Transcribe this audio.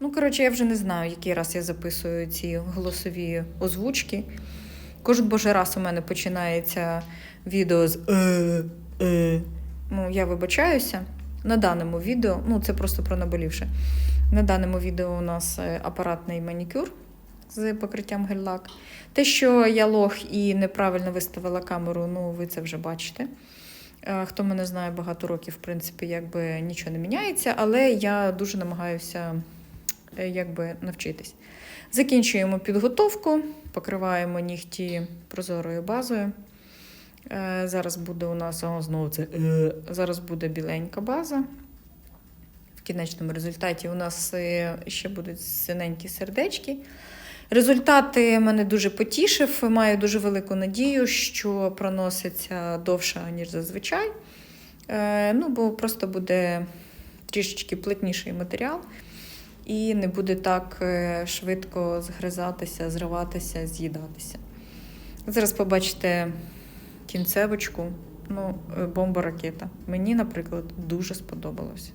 Ну, коротше, я вже не знаю, який раз я записую ці голосові озвучки. Кожен божий раз у мене починається відео з е, е. Ну, я вибачаюся. На даному відео, ну це просто про наболівше. На даному відео у нас е, апаратний манікюр з покриттям гель-лак. Те, що я лох і неправильно виставила камеру, ну ви це вже бачите. Хто мене знає багато років, в принципі, якби нічого не міняється, але я дуже намагаюся якби навчитись. Закінчуємо підготовку, покриваємо нігті прозорою базою. Е, Зараз буде у нас знову це е, зараз буде біленька база. В кінечному результаті у нас е, ще будуть синенькі сердечки. Результати мене дуже потішив. Маю дуже велику надію, що проноситься довше, ніж зазвичай. Е, Ну, бо просто буде трішечки плотніший матеріал і не буде так е, швидко згризатися, зриватися, з'їдатися. Зараз побачите кінцевочку. Ну, е, бомба ракета. Мені, наприклад, дуже сподобалося.